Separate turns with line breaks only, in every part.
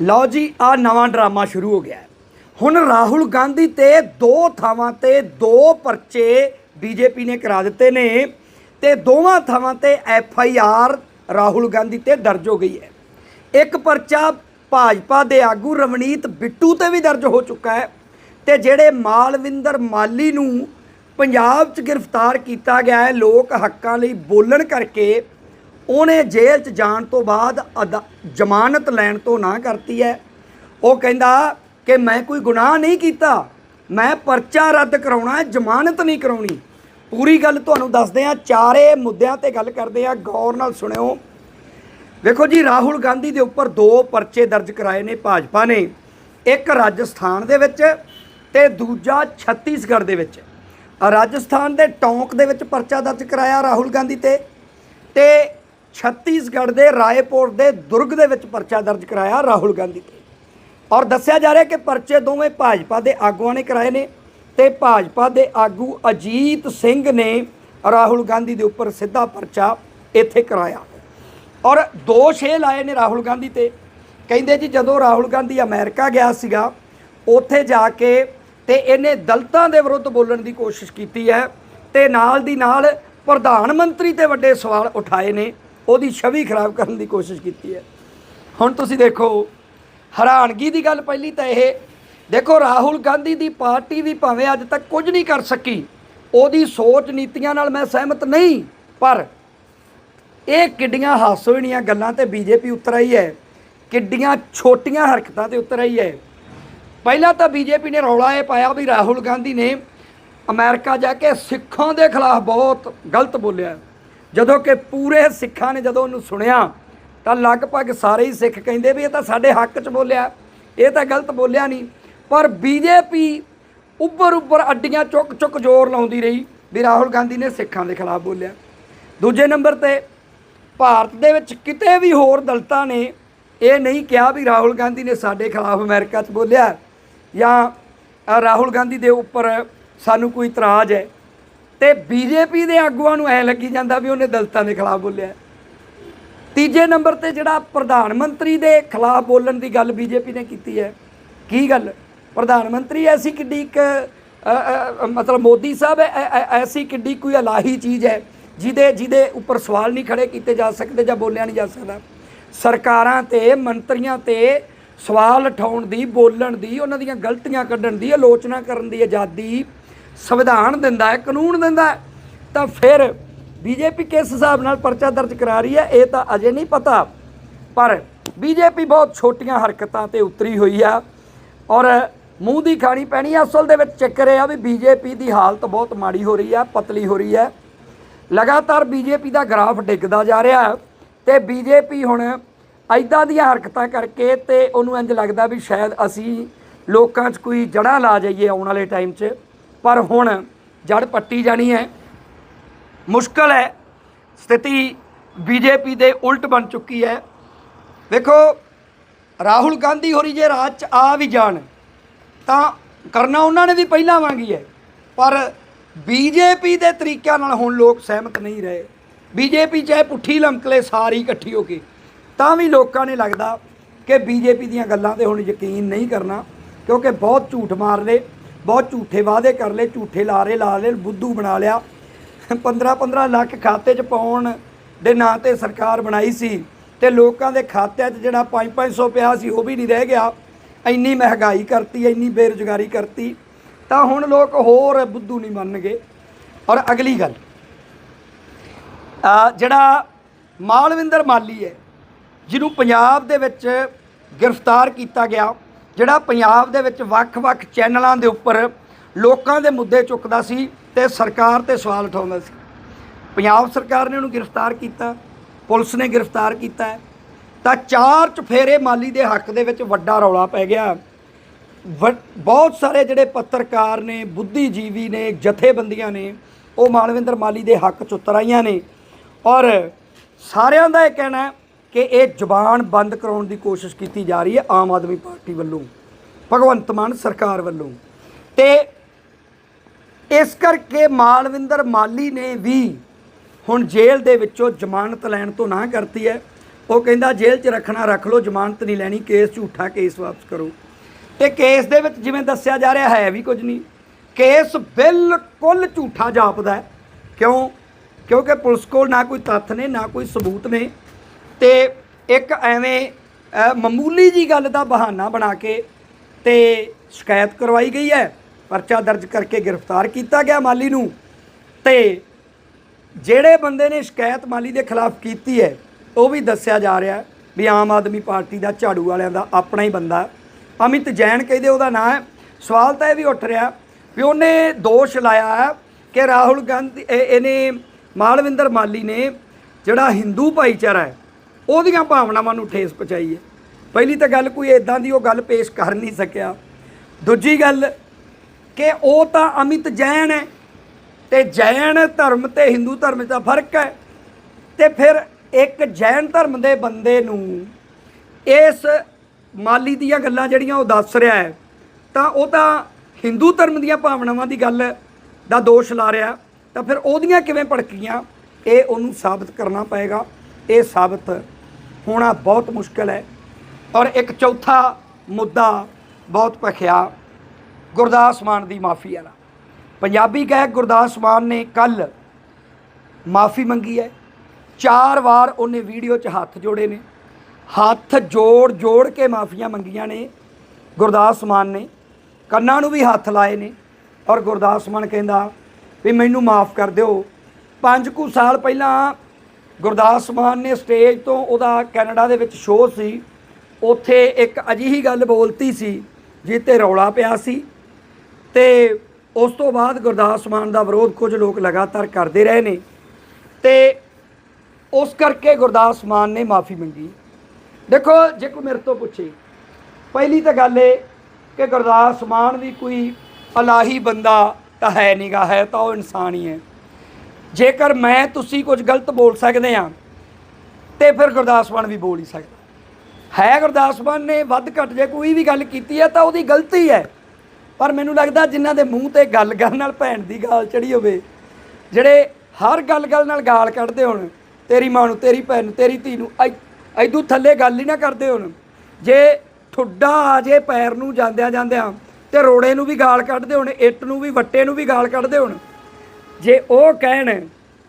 ਲਓ ਜੀ ਆ ਨਵਾਂ ਡਰਾਮਾ ਸ਼ੁਰੂ ਹੋ ਗਿਆ ਹੁਣ ਰਾਹੁਲ ਗਾਂਧੀ ਤੇ ਦੋ ਥਾਵਾਂ ਤੇ ਦੋ ਪਰਚੇ ਬੀਜੇਪੀ ਨੇ ਕਰਾ ਦਿੱਤੇ ਨੇ ਤੇ ਦੋਵਾਂ ਥਾਵਾਂ ਤੇ F I R Rahul Gandhi ਤੇ ਦਰਜ ਹੋ ਗਈ ਹੈ। ਇੱਕ ਪਰਚਾ ਭਾਜਪਾ ਦੇ ਆਗੂ ਰਵਨੀਤ ਬਿੱਟੂ ਤੇ ਵੀ ਦਰਜ ਹੋ ਚੁੱਕਾ ਹੈ ਤੇ ਜਿਹੜੇ ਮਾਲਵਿੰਦਰ ਮਾਲੀ ਨੂੰ ਪੰਜਾਬ 'ਚ ਗ੍ਰਿਫਤਾਰ ਕੀਤਾ ਗਿਆ ਹੈ, ਲੋਕ ਹੱਕਾਂ ਲਈ ਬੋਲਣ ਕਰਕੇ ਉਹਨੇ ਜੇਲ੍ਹ 'ਚ ਜਾਣ ਤੋਂ ਬਾਅਦ ਅਦਾ- ਜ਼ਮਾਨਤ ਲੈਣ ਤੋਂ ਨਾ ਕਰਤੀ ਹੈ ਉਹ ਕਹਿੰਦਾ ਕਿ ਮੈਂ ਕੋਈ ਗੁਨਾਹ ਨਹੀਂ ਕੀਤਾ। ਮੈਂ ਪਰਚਾ ਰੱਦ ਕਰਾਉਣਾ ਹੈ ਜ਼ਮਾਨਤ ਨਹੀਂ ਕਰਾਉਣੀ। ਪੂਰੀ ਗੱਲ ਤੁਹਾਨੂੰ ਦੱਸਦੇ ਆ, ਚਾਰੇ ਮੁੱਦਿਆਂ ਤੇ ਗੱਲ ਕਰਦੇ ਆ, ਗੌਰ ਨਾਲ ਸੁਣਿਓ। ਵੇਖੋ ਜੀ, ਰਾਹੁਲ ਗਾਂਧੀ ਦੇ ਉੱਪਰ ਦੋ ਪਰਚੇ ਦਰਜ ਕਰਾਏ ਨੇ ਭਾਜਪਾ ਨੇ। ਇੱਕ ਰਾਜਸਥਾਨ ਦੇ ਵਿੱਚ ਤੇ ਦੂਜਾ ਛੱਤੀਸਗੜ੍ਹ ਦੇ ਵਿੱਚ। ਰਾਜਸਥਾਨ ਦੇ ਟੌਂਕ ਦੇ ਵਿੱਚ ਪਰਚਾ ਦਰਜ ਕਰਾਇਆ ਰਾਹੁਲ ਗਾਂਧੀ ਤੇ। ਤੇ ਛੱਤੀਸਗੜ੍ਹ ਦੇ ਰਾਏਪੁਰ ਦੇ ਦੁਰਗ ਦੇ ਵਿੱਚ ਪਰਚਾ ਦਰਜ ਕਰਾਇਆ ਰਾਹੁਲ ਗਾਂਧੀ ਤੇ। ਔਰ ਦੱਸਿਆ ਜਾ ਰਿਹਾ ਕਿ ਪਰਚੇ ਦੋਵੇਂ ਭਾਜਪਾ ਦੇ ਆਗੂਆਂ ਨੇ ਕਰਾਏ ਨੇ ਤੇ ਭਾਜਪਾ ਦੇ ਆਗੂ ਅਜੀਤ ਸਿੰਘ ਨੇ ਰਾਹੁਲ ਗਾਂਧੀ ਦੇ ਉੱਪਰ ਸਿੱਧਾ ਪਰਚਾ ਇੱਥੇ ਕਰਾਇਆ। ਔਰ ਦੋਸ਼ ਇਹ ਲਾਏ ਨੇ ਰਾਹੁਲ ਗਾਂਧੀ ਤੇ। ਕਹਿੰਦੇ ਜੀ, ਜਦੋਂ ਰਾਹੁਲ ਗਾਂਧੀ ਅਮਰੀਕਾ ਗਿਆ ਸੀਗਾ, ਉੱਥੇ ਜਾ ਕੇ ਤੇ ਇਹਨੇ ਦਲਤਾਂ ਦੇ ਵਿਰੁੱਧ ਬੋਲਣ ਦੀ ਕੋਸ਼ਿਸ਼ ਕੀਤੀ ਹੈ ਤੇ ਨਾਲ ਦੀ ਨਾਲ ਪ੍ਰਧਾਨ ਮੰਤਰੀ ਤੇ ਵੱਡੇ ਸਵਾਲ ਉਠਾਏ ਨੇ। ਉਹਦੀ ਛਵੀ ਖਰਾਬ ਕਰਨ ਦੀ ਕੋਸ਼ਿਸ਼ ਕੀਤੀ ਹੈ। ਹੁਣ ਤੁਸੀਂ ਦੇਖੋ, ਹੈਰਾਨਗੀ ਦੀ ਗੱਲ ਪਹਿਲੀ ਤਾਂ ਇਹ, ਦੇਖੋ ਰਾਹੁਲ ਗਾਂਧੀ ਦੀ ਪਾਰਟੀ ਵੀ ਭਾਵੇਂ ਅੱਜ ਤੱਕ ਕੁਝ ਨਹੀਂ ਕਰ ਸਕੀ, ਉਹਦੀ ਸੋਚ ਨੀਤੀਆਂ ਨਾਲ ਮੈਂ ਸਹਿਮਤ ਨਹੀਂ, ਪਰ ਇਹ ਕਿੱਡੀਆਂ ਹਾਸੋਹੀਣੀਆਂ ਗੱਲਾਂ ਤੇ ਬੀਜੇਪੀ ਉਤਰ ਆਈ ਹੈ, ਕਿੱਡੀਆਂ ਛੋਟੀਆਂ ਹਰਕਤਾਂ ਤੇ ਉਤਰ ਆਈ ਹੈ। ਪਹਿਲਾਂ ਤਾਂ ਬੀਜੇਪੀ ਨੇ ਰੌਲਾ ਇਹ ਪਾਇਆ ਵੀ ਰਾਹੁਲ ਗਾਂਧੀ ਨੇ ਅਮਰੀਕਾ ਜਾ ਕੇ ਸਿੱਖਾਂ ਦੇ ਖਿਲਾਫ ਬਹੁਤ ਗਲਤ ਬੋਲਿਆ। ਜਦੋਂ ਕਿ ਪੂਰੇ ਸਿੱਖਾਂ ਨੇ ਜਦੋਂ ਉਹਨੂੰ ਸੁਣਿਆ, ਤਾਂ ਲਗਭਗ ਸਾਰੇ ਹੀ ਸਿੱਖ ਕਹਿੰਦੇ ਵੀ ਇਹ ਤਾਂ ਸਾਡੇ ਹੱਕ 'ਚ ਬੋਲਿਆ, ਇਹ ਤਾਂ ਗਲਤ ਬੋਲਿਆ ਨਹੀਂ। ਪਰ ਬੀਜੇਪੀ ਉੱਪਰ ਉੱਪਰ ਅੱਡੀਆਂ ਚੁੱਕ ਚੁੱਕ ਜ਼ੋਰ ਲਾਉਂਦੀ ਰਹੀ ਵੀ ਰਾਹੁਲ ਗਾਂਧੀ ਨੇ ਸਿੱਖਾਂ ਦੇ ਖਿਲਾਫ ਬੋਲਿਆ। ਦੂਜੇ ਨੰਬਰ ਤੇ ਭਾਰਤ ਦੇ ਵਿੱਚ ਕਿਤੇ ਵੀ ਹੋਰ ਦਲਤਾਂ ਨੇ ਇਹ ਨਹੀਂ ਕਿਹਾ ਵੀ ਰਾਹੁਲ ਗਾਂਧੀ ਨੇ ਸਾਡੇ ਖਿਲਾਫ ਅਮਰੀਕਾ 'ਚ ਬੋਲਿਆ ਜਾਂ ਰਾਹੁਲ ਗਾਂਧੀ ਦੇ ਉੱਪਰ ਸਾਨੂੰ ਕੋਈ ਇਤਰਾਜ਼ ਹੈ। ਤੇ ਬੀਜੇਪੀ ਦੇ ਆਗੂਆਂ ਨੂੰ ਐ ਲੱਗੀ ਜਾਂਦਾ ਵੀ ਉਹਨੇ ਦਲਤਾਂ ਦੇ ਖਿਲਾਫ ਬੋਲਿਆ। ਤੀਜੇ ਨੰਬਰ ਤੇ ਜਿਹੜਾ ਪ੍ਰਧਾਨ ਮੰਤਰੀ ਦੇ ਖਿਲਾਫ ਬੋਲਣ ਦੀ ਗੱਲ ਬੀਜੇਪੀ ਨੇ ਕੀਤੀ ਹੈ, ਕੀ ਗੱਲ? ਪ੍ਰਧਾਨ ਮੰਤਰੀ, ਐਸੀ ਕਿੱਡੀ ਇੱਕ ਮਤਲਬ ਮੋਦੀ ਸਾਹਿਬ ਐ- ਐਸੀ ਕਿੱਡੀ ਕੋਈ ਅਲਾਹੀ ਚੀਜ਼ ਹੈ ਜਿਹਦੇ ਜਿਹਦੇ ਉੱਪਰ ਸਵਾਲ ਨਹੀਂ ਖੜੇ ਕੀਤੇ ਜਾ ਸਕਦੇ ਜਾਂ ਬੋਲਿਆ ਨਹੀਂ ਜਾ ਸਕਦਾ। ਸਰਕਾਰਾਂ ਤੇ, ਮੰਤਰੀਆਂ ਤੇ ਸਵਾਲ ਉਠਾਉਣ ਦੀ, ਬੋਲਣ ਦੀ, ਉਹਨਾਂ ਦੀਆਂ ਗਲਤੀਆਂ ਕੱਢਣ ਦੀ, ਆਲੋਚਨਾ ਕਰਨ ਦੀ ਆਜ਼ਾਦੀ ਸੰਵਿਧਾਨ ਦਿੰਦਾ ਹੈ, ਕਾਨੂੰਨ ਦਿੰਦਾ ਹੈ, ਤਾਂ ਫਿਰ ਬੀਜੇਪੀ ਕਿਸ ਹਿਸਾਬ ਨਾਲ ਪਰਚਾ ਦਰਜ ਕਰਾ ਰਹੀ ਹੈ, ਇਹ ਤਾਂ ਅਜੇ ਨਹੀਂ ਪਤਾ। ਪਰ ਬੀਜੇਪੀ ਬਹੁਤ ਛੋਟੀਆਂ ਹਰਕਤਾਂ ਤੇ ਉਤਰੀ ਹੋਈ ਆ ਔਰ ਮੂੰਹ ਦੀ ਖਾਣੀ ਪੈਣੀ ਆ, ਅਸਲ ਦੇ ਵਿੱਚ ਚੱਕਰ ਇਹ ਆ ਵੀ ਬੀਜੇਪੀ ਦੀ ਹਾਲਤ ਬਹੁਤ ਮਾੜੀ ਹੋ ਰਹੀ ਆ, ਪਤਲੀ ਹੋ ਰਹੀ ਹੈ ਲਗਾਤਾਰ ਬੀਜੇਪੀ ਦਾ ਗ੍ਰਾਫ ਡਿੱਗਦਾ ਜਾ ਰਿਹਾ ਹੈ ਤੇ ਬੀਜੇਪੀ ਹੁਣ ਐਦਾਂ ਦੀਆਂ ਹਰਕਤਾਂ ਕਰਕੇ ਤੇ ਉਹਨੂੰ ਇੰਜ ਲੱਗਦਾ ਵੀ ਸ਼ਾਇਦ ਅਸੀਂ ਲੋਕਾਂ 'ਚ ਕੋਈ ਜੜ੍ਹਾਂ ਲਾ ਜਾਈਏ ਆਉਣ ਵਾਲੇ ਟਾਈਮ 'ਚ। ਪਰ ਹੁਣ ਜੜ ਪੱਟੀ ਜਾਣੀ ਹੈ। ਮੁਸ਼ਕਲ ਹੈ। ਸਥਿਤੀ ਬੀਜੇਪੀ ਦੇ ਉਲਟ ਬਣ ਚੁੱਕੀ ਹੈ। ਵੇਖੋ ਰਾਹੁਲ ਗਾਂਧੀ ਹੋਰੀ ਜੇ ਰਾਜ 'ਚ ਆ ਵੀ ਜਾਣ, ਤਾਂ ਕਰਨਾ ਉਹਨਾਂ ਨੇ ਵੀ ਪਹਿਲਾਂ ਵਾਂਗੀ ਹੈ ਪਰ ਬੀਜੇਪੀ ਦੇ ਤਰੀਕਿਆਂ ਨਾਲ ਹੁਣ ਲੋਕ ਸਹਿਮਤ ਨਹੀਂ ਰਹੇ। ਬੀਜੇਪੀ ਚਾਹੇ ਪੁੱਠੀ ਲਮਕਲੇ ਸਾਰੀ ਇਕੱਠੀ ਹੋ ਕੇ, ਤਾਂ ਵੀ ਲੋਕਾਂ ਨੇ ਲੱਗਦਾ ਕਿ ਬੀਜੇਪੀ ਦੀਆਂ ਗੱਲਾਂ ਤੇ ਹੁਣ ਯਕੀਨ ਨਹੀਂ ਕਰਨਾ, ਕਿਉਂਕਿ ਬਹੁਤ ਝੂਠ ਮਾਰ ਲਏ ਬਹੁਤ ਝੂਠੇ ਵਾਅਦੇ ਕਰ ਲਏ, ਝੂਠੇ ਲਾਰੇ ਲਾ ਲਏ, ਬੁੱਧੂ ਬਣਾ ਲਿਆ। 15 15 ਲੱਖ ਖਾਤੇ 'ਚ ਪਾਉਣ ਦੇ ਨਾਂ ਤੇ ਸਰਕਾਰ ਬਣਾਈ ਸੀ ਤੇ ਲੋਕਾਂ ਦੇ ਖਾਤਿਆਂ 'ਚ ਜਿਹੜਾ 5 500 ਪਿਆ ਸੀ, ਉਹ ਵੀ ਨਹੀਂ ਰਹਿ ਗਿਆ। ਇੰਨੀ ਮਹਿੰਗਾਈ ਕਰਤੀ, ਇੰਨੀ ਬੇਰੁਜ਼ਗਾਰੀ ਕਰਤੀ। ਤਾਂ ਹੁਣ ਲੋਕ ਹੋਰ ਬੁੱਧੂ ਨਹੀਂ ਮੰਨਣਗੇ। ਔਰ ਅਗਲੀ ਗੱਲ ਜਿਹੜਾ ਮਾਲਵਿੰਦਰ ਮਾਲੀ ਹੈ, ਜਿਹਨੂੰ ਪੰਜਾਬ ਦੇ ਵਿੱਚ ਗ੍ਰਿਫਤਾਰ ਕੀਤਾ ਗਿਆ ਜਿਹੜਾ ਪੰਜਾਬ ਦੇ ਵਿੱਚ ਵੱਖ-ਵੱਖ ਚੈਨਲਾਂ ਦੇ ਉੱਪਰ ਲੋਕਾਂ ਦੇ ਮੁੱਦੇ ਚੁੱਕਦਾ ਸੀ ਤੇ ਸਰਕਾਰ ਤੇ ਸਵਾਲ ਉਠਾਉਂਦਾ ਸੀ। ਪੰਜਾਬ ਸਰਕਾਰ ਨੇ ਉਹਨੂੰ ਗ੍ਰਿਫਤਾਰ ਕੀਤਾ, ਪੁਲਿਸ ਨੇ ਗ੍ਰਿਫਤਾਰ ਕੀਤਾ ਤਾਂ ਚਾਰ ਚਫੇਰੇ ਮਾਲੀ ਦੇ ਹੱਕ ਦੇ ਵਿੱਚ ਵੱਡਾ ਰੌਲਾ ਪੈ ਗਿਆ। ਵ- ਬਹੁਤ ਸਾਰੇ ਜਿਹੜੇ ਪੱਤਰਕਾਰ ਨੇ, ਬੁੱਧੀਜੀਵੀ ਨੇ, ਜਥੇਬੰਦੀਆਂ ਨੇ, ਉਹ ਮਾਲਵਿੰਦਰ ਮਾਲੀ ਦੇ ਹੱਕ ਚ ਉਤਰ ਆਈਆਂ ਨੇ। ਔਰ ਸਾਰਿਆਂ ਦਾ ਇਹ ਕਹਿਣਾ ਕਿ ਇਹ ਜ਼ੁਬਾਨ ਬੰਦ ਕਰਾਉਣ ਦੀ ਕੋਸ਼ਿਸ਼ ਕੀਤੀ ਜਾ ਰਹੀ ਹੈ ਆਮ ਆਦਮੀ ਪਾਰਟੀ ਵੱਲੋਂ, ਭਗਵੰਤ ਮਾਨ ਸਰਕਾਰ ਵੱਲੋਂ। ਤੇ ਇਸ ਕਰਕੇ ਮਾਲਵਿੰਦਰ ਮਾਲੀ ਨੇ ਵੀ ਹੁਣ ਜੇਲ੍ਹ ਦੇ ਵਿੱਚੋਂ ਜ਼ਮਾਨਤ ਲੈਣ ਤੋਂ ਨਾ ਕਰਤੀ ਹੈ। ਉਹ ਕਹਿੰਦਾ, ਜੇਲ੍ਹ 'ਚ ਰੱਖਣਾ ਰੱਖ ਲਓ, ਜ਼ਮਾਨਤ ਨਹੀਂ ਲੈਣੀ, ਕੇਸ ਝੂਠਾ ਕੇਸ ਵਾਪਸ ਕਰੋ। ਤੇ ਕੇਸ ਦੇ ਵਿੱਚ ਜਿਵੇਂ ਦੱਸਿਆ ਜਾ ਰਿਹਾ ਹੈ ਵੀ ਕੁਝ ਨਹੀਂ। ਕੇਸ ਬਿਲਕੁਲ ਝੂਠਾ ਜਾਪਦਾ ਕਿਉਂ? ਕਿਉਂਕਿ ਪੁਲਿਸ ਕੋਲ ਨਾ ਕੋਈ ਤੱਥ ਨੇ, ਨਾ ਕੋਈ ਸਬੂਤ ਨੇ। ਤੇ ਇੱਕ ਐਵੇਂ ਮਾਮੂਲੀ ਜੀ ਗੱਲ ਦਾ ਬਹਾਨਾ ਬਣਾ ਕੇ ਤੇ ਸ਼ਿਕਾਇਤ ਕਰਵਾਈ ਗਈ ਹੈ। ਪਰਚਾ ਦਰਜ ਕਰਕੇ ਗ੍ਰਿਫਤਾਰ ਕੀਤਾ ਗਿਆ ਮਾਲੀ ਨੂੰ ਤੇ ਜਿਹੜੇ ਬੰਦੇ ਨੇ ਸ਼ਿਕਾਇਤ ਮਾਲੀ ਦੇ ਖਿਲਾਫ ਕੀਤੀ ਹੈ, ਉਹ ਵੀ ਦੱਸਿਆ ਜਾ ਰਿਹਾ ਵੀ ਆਮ ਆਦਮੀ ਪਾਰਟੀ ਦਾ ਝਾੜੂ ਵਾਲਿਆਂ ਦਾ ਆਪਣਾ ਹੀ ਬੰਦਾ। ਅਮਿਤ ਜੈਨ ਕਹਿੰਦੇ ਉਹਦਾ ਨਾਂ ਹੈ। ਸਵਾਲ ਤਾਂ ਇਹ ਵੀ ਉੱਠ ਰਿਹਾ ਵੀ ਉਹਨੇ ਦੋਸ਼ ਲਾਇਆ ਹੈ ਕਿ ਰਾਹੁਲ ਗਾਂਧੀ ਇਹਨੇ ਮਾਲਵਿੰਦਰ ਮਾਲੀ ਨੇ ਜਿਹੜਾ ਹਿੰਦੂ ਭਾਈਚਾਰਾ ਹੈ ਉਹਦੀਆਂ ਭਾਵਨਾਵਾਂ ਨੂੰ ਠੇਸ ਪਹੁੰਚਾਈ ਹੈ। ਪਹਿਲੀ ਤਾਂ ਗੱਲ ਕੋਈ ਇਦਾਂ ਦੀ ਉਹ ਗੱਲ ਪੇਸ਼ ਕਰ ਨਹੀਂ ਸਕਿਆ। ਦੂਜੀ ਗੱਲ ਕਿ ਉਹ ਤਾਂ ਅਮਿਤ ਜੈਨ ਹੈ ਤੇ ਜੈਨ ਧਰਮ ਤੇ ਹਿੰਦੂ ਧਰਮ 'ਚ ਤਾਂ ਫ਼ਰਕ ਹੈ। ਤੇ ਫਿਰ ਇੱਕ ਜੈਨ ਧਰਮ ਦੇ ਬੰਦੇ ਨੂੰ ਇਸ ਮਾਲੀ ਦੀਆਂ ਗੱਲਾਂ ਜਿਹੜੀਆਂ ਉਹ ਦੱਸ ਰਿਹਾ ਹੈ, ਤਾਂ ਉਹ ਤਾਂ ਹਿੰਦੂ ਧਰਮ ਦੀਆਂ ਭਾਵਨਾਵਾਂ ਦੀ ਗੱਲ ਦਾ ਦੋਸ਼ ਲਾ ਰਿਹਾ। ਤਾਂ ਫਿਰ ਉਹਦੀਆਂ ਕਿਵੇਂ ਭੜਕੀਆਂ? ਇਹ ਉਹਨੂੰ ਸਾਬਤ ਕਰਨਾ ਪਏਗਾ। ਇਹ ਸਾਬਤ ਹੋਣਾ ਬਹੁਤ ਮੁਸ਼ਕਲ ਹੈ। ਔਰ ਇੱਕ ਚੌਥਾ ਮੁੱਦਾ ਬਹੁਤ ਭਖਿਆ, ਗੁਰਦਾਸ ਮਾਨ ਦੀ ਮਾਫੀ ਵਾਲਾ। ਪੰਜਾਬੀ ਗਾਇਕ ਗੁਰਦਾਸ ਮਾਨ ਨੇ ਕੱਲ ਮਾਫੀ ਮੰਗੀ ਹੈ। ਚਾਰ ਵਾਰ ਉਹਨੇ ਵੀਡੀਓ 'ਚ ਹੱਥ ਜੋੜੇ ਨੇ। ਹੱਥ ਜੋੜ ਜੋੜ ਕੇ ਮਾਫੀਆਂ ਮੰਗੀਆਂ ਨੇ ਗੁਰਦਾਸ ਮਾਨ ਨੇ। ਕੰਨਾਂ ਨੂੰ ਵੀ ਹੱਥ ਲਾਏ ਨੇ। ਔਰ ਗੁਰਦਾਸ ਮਾਨ ਕਹਿੰਦਾ ਵੀ ਮੈਨੂੰ ਮਾਫ ਕਰ ਦਿਓ। ਪੰਜ ਕੁ ਸਾਲ ਪਹਿਲਾਂ ਗੁਰਦਾਸ ਮਾਨ ਨੇ ਸਟੇਜ ਤੋਂ ਉਹਦਾ ਕੈਨੇਡਾ ਦੇ ਵਿੱਚ ਸ਼ੋਅ ਸੀ। ਉੱਥੇ ਇੱਕ ਅਜਿਹੀ ਗੱਲ ਬੋਲਤੀ ਸੀ ਜਿਹ ਤੇ ਰੌਲਾ ਪਿਆ ਸੀ ਤੇ ਉਸ ਤੋਂ ਬਾਅਦ ਗੁਰਦਾਸ ਮਾਨ ਦਾ ਵਿਰੋਧ ਕੁਝ ਲੋਕ ਲਗਾਤਾਰ ਕਰਦੇ ਰਹੇ ਨੇ ਤੇ ਉਸ ਕਰਕੇ ਗੁਰਦਾਸ ਮਾਨ ਨੇ ਮਾਫੀ ਮੰਗੀ। ਦੇਖੋ, ਜੇ ਕੋਈ ਮੇਰੇ ਤੋਂ ਪੁੱਛੇ, ਪਹਿਲੀ ਤਾਂ ਗੱਲ ਇਹ ਕਿ ਗੁਰਦਾਸ ਮਾਨ ਵੀ ਕੋਈ ਅਲਾਹੀ ਬੰਦਾ ਤਾਂ ਹੈ ਨਹੀਂਗਾ ਹੈ ਤਾਂ ਉਹ ਇਨਸਾਨ ਹੀ ਹੈ। ਜੇਕਰ ਮੈਂ, ਤੁਸੀਂ ਕੁਝ ਗਲਤ ਬੋਲ ਸਕਦੇ ਆ ਤੇ ਫਿਰ ਗੁਰਦਾਸ ਮਾਨ ਵੀ ਬੋਲ ਹੀ ਸਕਦਾ। ਹੈ ਗੁਰਦਾਸ ਮਾਨ ਨੇ ਵੱਧ ਘੱਟ ਜੇ ਕੋਈ ਵੀ ਗੱਲ ਕੀਤੀ ਹੈ, ਤਾਂ ਉਹਦੀ ਗਲਤੀ ਹੈ। ਪਰ ਮੈਨੂੰ ਲੱਗਦਾ ਜਿਨ੍ਹਾਂ ਦੇ ਮੂੰਹ ਤੇ ਗੱਲ ਗੱਲ ਨਾਲ ਭੈਣ ਦੀ ਗਾਲ ਚੜੀ ਹੋਵੇ, ਜਿਹੜੇ ਹਰ ਗੱਲ ਗੱਲ ਨਾਲ ਗਾਲ ਕੱਢਦੇ ਹੋਣ, ਤੇਰੀ ਮਾਂ ਨੂੰ, ਤੇਰੀ ਭੈਣ ਨੂੰ, ਤੇਰੀ ਧੀ ਨੂੰ, ਐ- ਐਦੂ ਥੱਲੇ ਗੱਲ ਹੀ ਨਾ ਕਰਦੇ ਹੋਣ, ਜੇ ਠੁੱਡਾ ਆ ਜੇ ਪੈਰ ਨੂੰ ਜਾਂਦਿਆਂ ਜਾਂਦਿਆਂ ਤੇ ਰੋੜੇ ਨੂੰ ਵੀ ਗਾਲ ਕੱਢਦੇ ਹੋਣ, ਇੱਟ ਨੂੰ ਵੀ, ਵੱਟੇ ਨੂੰ ਵੀ ਗਾਲ ਕੱਢਦੇ ਹੋਣ ਜੇ ਉਹ ਕਹਿਣ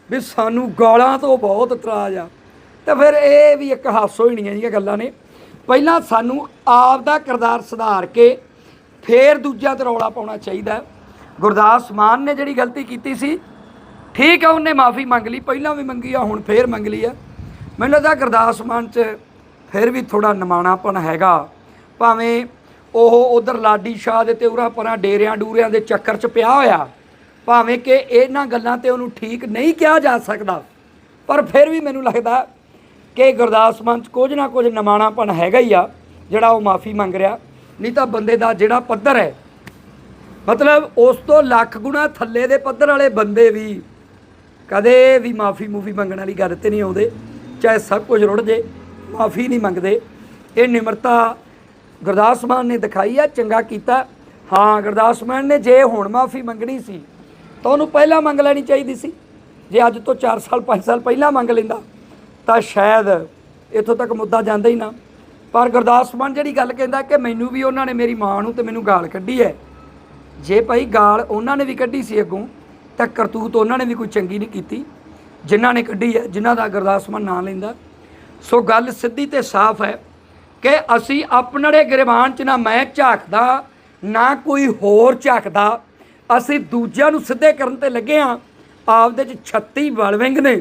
ਵੀ ਸਾਨੂੰ ਗਾਲਾਂ ਤੋਂ ਬਹੁਤ ਇਤਰਾਜ਼ ਆ, ਤਾਂ ਫਿਰ ਇਹ ਵੀ ਇੱਕ ਹਾਸੋ ਹੀ ਨਹੀਂ ਜੀਆਂ ਗੱਲਾਂ ਨੇ। ਪਹਿਲਾਂ ਸਾਨੂੰ ਆਪ ਦਾ ਕਿਰਦਾਰ ਸੁਧਾਰ ਕੇ ਫੇਰ ਦੂਜਿਆਂ ਤੇ ਰੌਲਾ ਪਾਉਣਾ ਚਾਹੀਦਾ। ਗੁਰਦਾਸ ਮਾਨ ਨੇ ਜਿਹੜੀ ਗਲਤੀ ਕੀਤੀ ਸੀ, ਠੀਕ ਹੈ ਉਹਨੇ ਮਾਫੀ ਮੰਗ ਲਈ। ਪਹਿਲਾਂ ਵੀ ਮੰਗੀ ਆ, ਹੁਣ ਫੇਰ ਮੰਗ ਲਈ ਆ। ਮੈਨੂੰ ਲੱਗਦਾ ਗੁਰਦਾਸ ਮਾਨ 'ਚ ਫਿਰ ਵੀ ਥੋੜਾ ਨਮਾਣਾਪਣ ਹੈਗਾ। ਭਾਵੇਂ ਉਹ ਉਧਰ ਲਾਡੀ ਸ਼ਾਹ ਦੇ ਤੇ ਉਰਾ ਪਰਾਂ ਡੇਰਿਆਂ ਡੂਰਿਆਂ ਦੇ ਚੱਕਰ 'ਚ ਪਿਆ ਹੋਇਆ ਭਾਵੇਂ ਕਿ ਇਹਨਾਂ ਗੱਲਾਂ ਤੇ ਉਹਨੂੰ ਠੀਕ ਨਹੀਂ ਕਿਹਾ ਜਾ ਸਕਦਾ, ਪਰ ਫਿਰ ਵੀ ਮੈਨੂੰ ਲੱਗਦਾ ਕਿ ਗੁਰਦਾਸ ਮਾਨ 'ਚ ਕੁਝ ਨਾ ਕੁਝ ਨਮਾਣਾਪਣ ਹੈਗਾ ਹੀ ਆ, ਜਿਹੜਾ ਉਹ ਮਾਫੀ ਮੰਗ ਰਿਹਾ। ਨਹੀਂ ਤਾਂ ਬੰਦੇ ਦਾ ਜਿਹੜਾ ਪੱਧਰ ਹੈ, ਮਤਲਬ ਉਸ ਤੋਂ ਲੱਖ ਗੁਣਾ ਥੱਲੇ ਦੇ ਪੱਧਰ ਵਾਲੇ ਬੰਦੇ ਵੀ ਕਦੇ ਵੀ ਮਾਫੀ ਮੂਫੀ ਮੰਗਣ ਵਾਲੀ ਗੱਲ ਤੇ ਨਹੀਂ ਆਉਂਦੇ, ਚਾਹੇ ਸਭ ਕੁਝ ਰੁੜ ਜੇ, ਮਾਫੀ ਨਹੀਂ ਮੰਗਦੇ। ਇਹ ਨਿਮਰਤਾ ਗੁਰਦਾਸ ਮਾਨ ਨੇ ਦਿਖਾਈ ਆ, ਚੰਗਾ ਕੀਤਾ। ਹਾਂ, ਗੁਰਦਾਸ ਮਾਨ ਨੇ ਜੇ ਹੁਣ ਮਾਫੀ ਮੰਗਣੀ ਸੀ ਤਾਂ ਉਹਨੂੰ ਪਹਿਲਾਂ ਮੰਗ ਲੈਣੀ ਚਾਹੀਦੀ ਸੀ। ਜੇ ਅੱਜ ਤੋਂ 4 ਸਾਲ 5 ਸਾਲ ਪਹਿਲਾਂ ਮੰਗ ਲੈਂਦਾ, ਤਾਂ ਸ਼ਾਇਦ ਇੱਥੋਂ ਤੱਕ ਮੁੱਦਾ ਜਾਂਦਾ ਹੀ ਨਾ। ਪਰ ਗੁਰਦਾਸ ਮਾਨ ਜਿਹੜੀ ਗੱਲ ਕਹਿੰਦਾ ਕਿ ਮੈਨੂੰ ਵੀ ਉਹਨਾਂ ਨੇ ਮੇਰੀ ਮਾਂ ਨੂੰ ਤੇ ਮੈਨੂੰ ਗਾਲ ਕੱਢੀ ਹੈ। ਜੇ ਭਾਈ ਗਾਲ ਉਹਨਾਂ ਨੇ ਵੀ ਕੱਢੀ ਸੀ ਅੱਗੋਂ, ਤਾਂ ਕਰਤੂਤ ਉਹਨਾਂ ਨੇ ਵੀ ਕੋਈ ਚੰਗੀ ਨਹੀਂ ਕੀਤੀ। ਜਿਨ੍ਹਾਂ ਨੇ ਕੱਢੀ ਹੈ, ਜਿਨ੍ਹਾਂ ਦਾ ਗੁਰਦਾਸ ਮਾਨ ਨਾਂ ਲੈਂਦਾ। ਸੋ ਗੱਲ ਸਿੱਧੀ ਤੇ ਸਾਫ਼ ਹੈ ਕਿ ਅਸੀਂ ਆਪਣੇ ਗਰੇਵਾਨ ਚ ਨਾ ਮੈਂ ਝਾਕਦਾ, ਨਾ ਕੋਈ ਹੋਰ ਝਾਕਦਾ। ਅਸੀਂ ਦੂਜਿਆਂ ਨੂੰ ਸਿੱਧੇ ਕਰਨ ਤੇ ਲੱਗੇ ਆ ਆਪਦੇ ਚ 36 ਵਲਵਿੰਗ ਨੇ।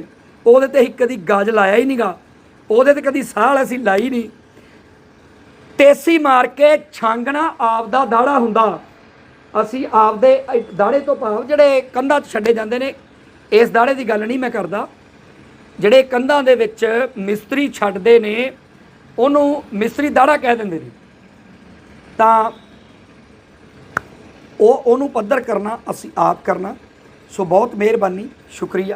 ਉਹਦੇ ਤੇ ਅਸੀਂ ਕਦੀ ਗਜ ਲਾਇਆ ਹੀ ਨਹੀਂਗਾ ਉਹਦੇ ਤੇ ਕਦੀ ਸਾਹ ਅਸੀਂ ਲਾਈ ਨਹੀਂ ਤੇਸੀ ਮਾਰ ਕੇ ਛਾਂਗਣਾ ਆਪਦਾ ਦਾੜਾ ਹੁੰਦਾ। ਅਸੀਂ ਆਪਦੇ ਦਾੜੇ ਤੋਂ ਭਾਵ ਜਿਹੜੇ ਕੰਧਾਂ 'ਚ ਛੱਡੇ ਜਾਂਦੇ ਨੇ, ਇਸ ਦਾੜੇ ਦੀ ਗੱਲ ਨਹੀਂ ਮੈਂ ਕਰਦਾ। ਜਿਹੜੇ ਕੰਧਾਂ ਦੇ ਵਿੱਚ ਮਿਸਤਰੀ ਛੱਡਦੇ ਨੇ, ਉਹਨੂੰ ਮਿਸਤਰੀ ਦਾੜਾ ਕਹਿ ਦਿੰਦੇ ਨੇ। ਤਾਂ ਉਹ ਉਹਨੂੰ ਪੱਧਰ ਕਰਨਾ ਅਸੀਂ ਆਪ ਕਰਨਾ। ਸੋ ਬਹੁਤ ਮਿਹਰਬਾਨੀ ਸ਼ੁਕਰੀਆ।